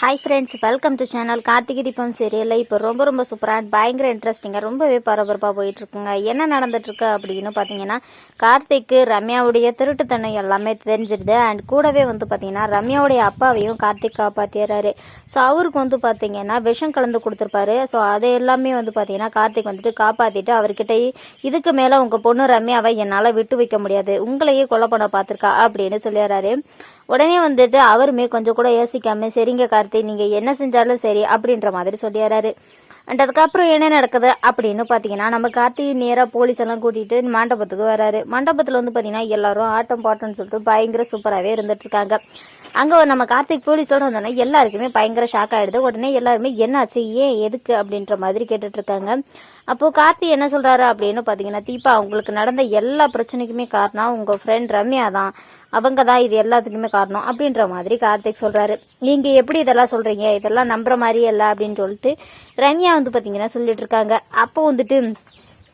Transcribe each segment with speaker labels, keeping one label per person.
Speaker 1: Hi friends welcome to channel Karthigai Deepam சீரியலில் இப்போ ரொம்ப ரொம்ப சூப்பராக பயங்கர இன்ட்ரெஸ்டிங்காக ரொம்பவே பரபரப்பாக போயிட்டுருக்குங்க. என்ன நடந்துட்டுருக்கு அப்படின்னு பார்த்தீங்கன்னா கார்த்திக்கு ரம்யாவுடைய திருட்டுத்தனம் எல்லாமே தெரிஞ்சிடுது அண்ட் கூடவே வந்து பார்த்தீங்கன்னா ரம்யாவுடைய அப்பாவையும் கார்த்திக் காப்பாற்றிடுறாரு ஸோ அவருக்கு வந்து பார்த்தீங்கன்னா விஷம் கலந்து கொடுத்துருப்பாரு. ஸோ அதை எல்லாமே வந்து பார்த்தீங்கன்னா கார்த்திக் வந்துட்டு காப்பாற்றிட்டு அவர்கிட்ட இதுக்கு மேலே உங்கள் பொண்ணு ரம்யாவை என்னால் விட்டு வைக்க முடியாது. உங்களையே கொலை பண்ண பார்த்துருக்கா அப்படின்னு சொல்லிடுறாரு. உடனே வந்துட்டு அவருமே கொஞ்சம் கூட யோசிக்காம சரிங்க கார்த்தி நீங்க என்ன செஞ்சாலும் சரி அப்படின்ற மாதிரி சொல்லிடுறாரு. அண்ட் அதுக்கப்புறம் என்ன நடக்குது அப்படின்னு பார்த்தீங்கன்னா நம்ம கார்த்தி நேராக போலீஸ் எல்லாம் கூட்டிட்டு மண்டபத்துக்கு வராரு. மண்டபத்தில் வந்து பார்த்தீங்கன்னா எல்லாரும் ஆட்டம் பாட்டம்னு சொல்லிட்டு பயங்கர சூப்பராகவே இருந்துட்டு இருக்காங்க. அங்கே நம்ம கார்த்திக் போலீஸோட வந்தோன்னா எல்லாருக்குமே பயங்கர ஷாக் ஆயிடுது. உடனே எல்லாருமே என்னாச்சு? ஏன் எதுக்கு? அப்படின்ற மாதிரி கேட்டுட்டு இருக்காங்க. அப்போ கார்த்தி என்ன சொல்றாரு அப்படின்னு பார்த்தீங்கன்னா தீபா உங்களுக்கு நடந்த எல்லா பிரச்சனைக்குமே காரணம் உங்க ஃப்ரெண்ட் ரம்யா தான். அவங்க தான் இது எல்லாத்துக்குமே காரணம் அப்படின்ற மாதிரி கார்த்திக் சொல்கிறாரு நீங்கள் எப்படி இதெல்லாம் சொல்கிறீங்க இதெல்லாம் நம்புற மாதிரி இல்லை அப்படின்னு சொல்லிட்டு ரம்யா வந்து பார்த்தீங்கன்னா சொல்லிட்டு இருக்காங்க. அப்போ வந்துட்டு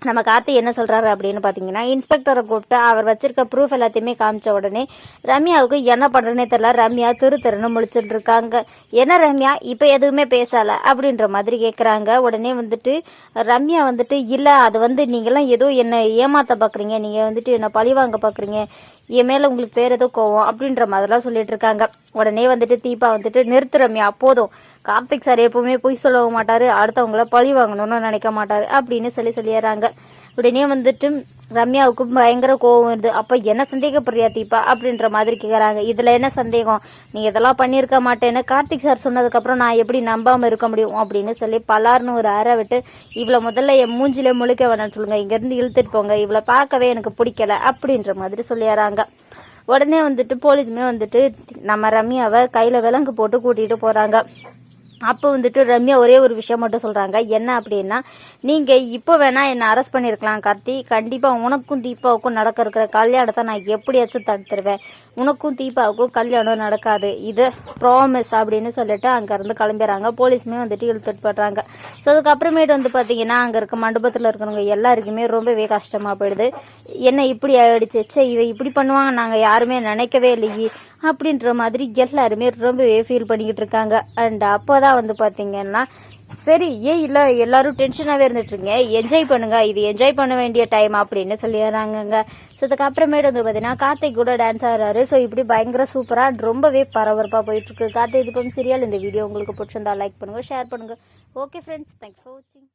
Speaker 1: நம்ம கார்த்தி என்ன சொல்கிறாரு அப்படின்னு பார்த்தீங்கன்னா இன்ஸ்பெக்டரை கூப்பிட்டு அவர் வச்சிருக்க ப்ரூஃப் எல்லாத்தையுமே காமிச்ச உடனே ரம்யாவுக்கு என்ன பண்ணுறனே தெரியல. ரம்யா திரு திருன்னு முடிச்சுட்டு இருக்காங்க. என்ன ரம்யா? இப்போ எதுவுமே பேசலை அப்படின்ற மாதிரி கேட்குறாங்க உடனே வந்துட்டு ரம்யா வந்துட்டு இல்லை அது வந்து நீங்களாம் ஏதோ என்ன ஏமாத்த பார்க்குறீங்க நீங்கள் வந்துட்டு என்ன பழி வாங்க பார்க்குறீங்க என் மேல உங்களுக்கு பேர் ஏதோ கோவம் அப்படின்ற மாதிரிலாம் சொல்லிட்டு இருக்காங்க. உடனே வந்துட்டு தீபா வந்துட்டு நிறுத்து ரம்யா போதும். கார்த்திக் சார் எப்பவுமே பொய் சொல்லவும் மாட்டாரு. அடுத்தவங்கள பழி வாங்கணும்னு நினைக்க மாட்டாரு. அப்படின்னு சொல்லி சொல்லிடுறாங்க. உடனே வந்துட்டு ரம்யாவுக்கு பயங்கர கோவம் வருது. அப்போ என்ன சந்தேகப்படுறியா தீபா? அப்படின்ற மாதிரி கேட்குறாங்க இதில் என்ன சந்தேகம்? நீ இதெல்லாம் பண்ணியிருக்க மாட்டேன்னு கார்த்திக் சார் சொன்னதுக்கப்புறம் நான் எப்படி நம்பாமல் இருக்க முடியும் அப்படின்னு சொல்லி பலார்னு ஒரு அறை விட்டு இவ்வளோ முதல்ல என் மூஞ்சில முழுக்க வேணாம்னு சொல்லுங்க. இங்கேருந்து இழுத்துட்டு போங்க. இவளை பார்க்கவே எனக்கு பிடிக்கல. அப்படின்ற மாதிரி சொல்லிடுறாங்க உடனே வந்துட்டு போலீஸுமே வந்துட்டு நம்ம ரம்யாவை கையில் விலங்கு போட்டு கூட்டிகிட்டு போகிறாங்க அப்போ வந்துட்டு ரம்யா ஒரே ஒரு விஷயம் மட்டும் சொல்றாங்க. என்ன அப்படின்னா நீங்கள் இப்போ வேணால் என்னை அரெஸ்ட் பண்ணியிருக்கலாம் கார்த்தி. கண்டிப்பா உனக்கும் தீபாவுக்கும் நடக்க இருக்கிற கல்யாணத்தை நான் எப்படியாச்சும் தடுத்துருவேன். உனக்கும் தீபாவுக்கும் கல்யாணம் நடக்காது. இது ப்ராமிஸ் அப்படின்னு சொல்லிட்டு அங்கேருந்து கிளம்பிடுறாங்க. போலீஸுமே வந்துட்டு இழுத்துட்டு போடுறாங்க ஸோ அதுக்கப்புறமேட்டு வந்து பார்த்தீங்கன்னா அங்கே இருக்க மண்டபத்தில் இருக்கிறவங்க எல்லாருக்குமே ரொம்பவே கஷ்டமாக போயிடுது. என்ன இப்படி ஆயிடுச்சு? ச்சே இவ இப்படி பண்ணுவாங்க நாங்கள் யாருமே நினைக்கவே இல்லையே அப்படின்ற மாதிரி எல்லாருமே ரொம்பவே ஃபீல் பண்ணிக்கிட்டு இருக்காங்க. அண்ட் அப்போ தான் வந்து பார்த்தீங்கன்னா சரி ஏன் இல்ல எல்லாரும் டென்ஷனாவே இருந்துட்டு என்ஜாய் பண்ணுங்க. இது என்ஜாய் பண்ண வேண்டிய டைம் அப்படின்னு சொல்லிடுறாங்கங்க. ஸோ அதுக்கப்புறமேட்டு வந்து பார்த்தீங்கன்னா கார்த்திக் கூட டான்ஸ் ஆடுறாரு. ஸோ இப்படி பயங்கர சூப்பராக ரொம்பவே பரபரப்பாக போயிட்டு இருக்கு கார்த்திக் தீபம் சீரியல் இந்த வீடியோ உங்களுக்கு பிடிச்சிருந்தா லைக் பண்ணுங்க ஷேர் பண்ணுங்க. ஓகே ஃப்ரெண்ட்ஸ் தேங்க்ஸ் ஃபார் வாட்சிங்